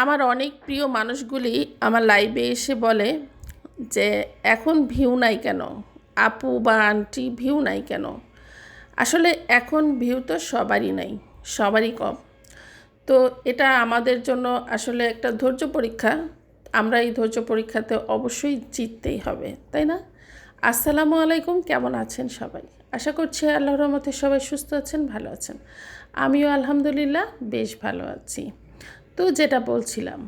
আমার অনেক প্রিয় মানুষগুলি আমার লাইভে এসে বলে যে, এখন ভিউ নাই কেন? আপু বা আন্টি ভিউ নাই কেন? আসলে এখন ভিউ তো সবারই নাই, সবারই কম। তো এটা আমাদের জন্য আসলে একটা ধৈর্য পরীক্ষা। আমরা এই ধৈর্য পরীক্ষাতে অবশ্যই জিততেই হবে, তাই না? আসসালামু আলাইকুম, কেমন আছেন সবাই? আশা করছি আল্লাহর রহমতে সবাই সুস্থ আছেন, ভালো আছেন। আমিও আলহামদুলিল্লাহ, বেশ ভালো আছি। তো যেটা বলছিলাম,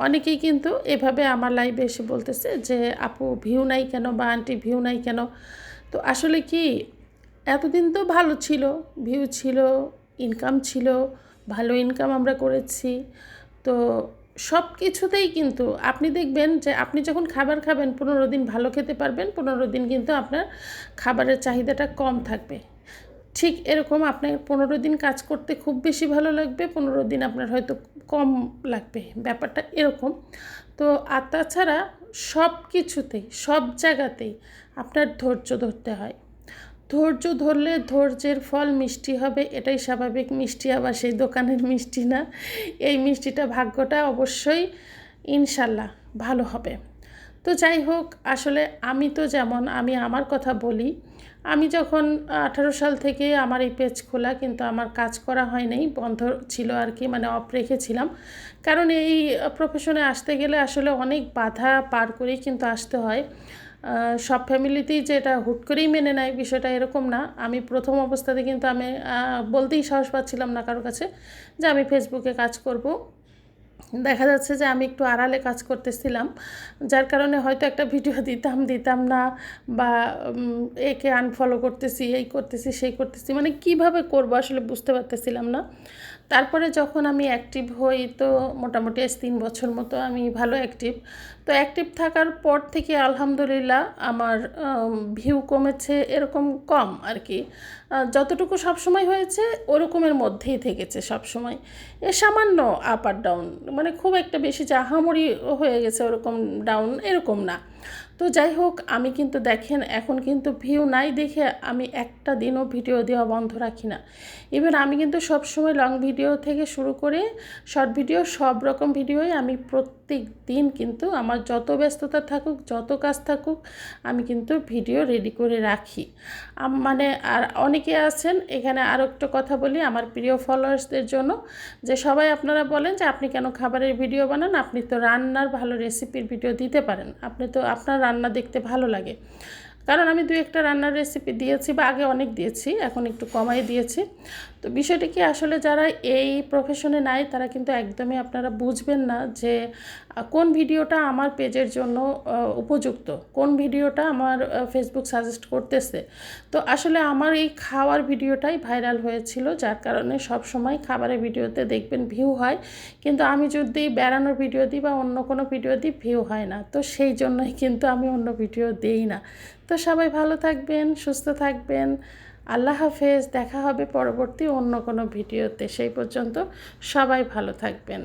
অনেকেই কিন্তু এভাবে আমার লাইভে এসে বলতেছে যে, আপু ভিউ নাই কেন বা আন্টি ভিউ নাই কেন? তো আসলে কি, এতদিন তো ভালো ছিল ভিউ ছিল ইনকাম ছিল, ভালো ইনকাম আমরা করেছি। তো সব কিছুতেই কিন্তু আপনি দেখবেন যে, আপনি যখন খাবার খাবেন, পনেরো দিন ভালো খেতে পারবেন, পনেরো দিন কিন্তু আপনার খাবারের চাহিদাটা কম থাকবে। ঠিক এরকম আপনার পনেরো দিন কাজ করতে খুব বেশি ভালো লাগবে, পনেরো দিন আপনার হয়তো কম লাগবে, ব্যাপারটা এরকম। তো আর তাছাড়া সব কিছুতেই, সব জায়গাতেই আপনার ধৈর্য ধরতে হয়। ধৈর্য ধরলে ধৈর্যের ফল মিষ্টি হবে, এটাই স্বাভাবিক, মিষ্টি আবার সেই দোকানের মিষ্টি না। এই মিষ্টিটা ভাগ্যটা অবশ্যই ইনশাল্লাহ ভালো হবে। তো যাই হোক, আসলে আমি তো যেমন, আমি আমার কথা বলি। আমি যখন আঠারো সাল থেকে আমার এই পেজ খোলা, কিন্তু আমার কাজ করা হয় নাই বন্ধ ছিল আর কি মানে অফ রেখেছিলাম। কারণ এই প্রফেশনে আসতে গেলে আসলে অনেক বাধা পার করেই কিন্তু আসতে হয়। সব ফ্যামিলিতেই যে এটা হুট করেই মেনে নেয় বিষয়টা এরকম না। আমি প্রথম অবস্থাতে কিন্তু আমি বলতেই সাহস পাচ্ছিলাম না কারোর কাছে যে আমি ফেসবুকে কাজ করব। দেখা যাচ্ছে যে আমি একটু আড়ালে কাজ করতেছিলাম, যার কারণে হয়তো একটা ভিডিও দিতাম দিতাম না বা একে আনফলো করতেছি, এই করতেছি, সেই করতেছি মানে কীভাবে করব আসলে বুঝতে পারতেছিলাম না। তারপরে যখন আমি অ্যাক্টিভ হই তো মোটামুটি আজ তিন বছর মতো আমি ভালো অ্যাক্টিভ তো অ্যাক্টিভ থাকার পর থেকে আলহামদুলিল্লাহ আমার ভিউ কমেছে এরকম কম আর কি যতটুকু সবসময় হয়েছে ওরকমের মধ্যেই থেকেছে সবসময়। এ সামান্য আপ আর ডাউন মানে খুব একটা বেশি চাহামড়ি হয়ে গেছে ওরকম ডাউন এরকম না। তো যাই হোক, আমি কিন্তু দেখেন, এখন কিন্তু ভিউ নাই দেখে আমি একটা দিনও ভিডিও দেওয়া বন্ধ রাখি না। ইভেন আমি কিন্তু সবসময় লং ভিডিও থেকে শুরু করে শর্ট ভিডিও সব রকম ভিডিওই আমি প্রত্যেক দিন কিন্তু আমার যত ব্যস্ততা থাকুক, যত কাজ থাকুক, আমি কিন্তু ভিডিও রেডি করে রাখি। মানে আর অনেকে আছেন, এখানে আরও একটা কথা বলি আমার প্রিয় ফলোয়ার্সদের জন্য, যে সবাই আপনারা বলেন যে আপনি কেন খাবারের ভিডিও বানান? আপনি তো রান্নার ভালো রেসিপির ভিডিও দিতে পারেন। আপনি তো আপনার রান্না দেখতে ভালো লাগে। কারণ আমি দু একটা রান্নার রেসিপি দিয়েছি বা আগে অনেক দিয়েছি, এখন একটু কমাই দিয়েছি। তো বিষয়টি কি আসলে যারা এই প্রফেশনে নাই, তারা কিন্তু একদমই আপনারা বুঝবেন না যে কোন ভিডিওটা আমার পেজের জন্য উপযুক্ত, কোন ভিডিওটা আমার ফেসবুক সাজেস্ট করতেছে। তো আসলে আমার এই খাওয়ার ভিডিওটাই ভাইরাল হয়েছিল, যার কারণে সব সময় খাবারের ভিডিওতে দেখবেন ভিউ হয়। কিন্তু আমি যদি বেড়ানোর ভিডিও দিই বা অন্য কোনো ভিডিও দিই ভিউ হয় না। তো সেই জন্যই কিন্তু আমি অন্য ভিডিও দিই না। তো সবাই ভালো থাকবেন, সুস্থ থাকবেন। আল্লাহ হাফেজ, দেখা হবে পরবর্তী অন্য কোনো ভিডিওতে। সেই পর্যন্ত সবাই ভালো থাকবেন।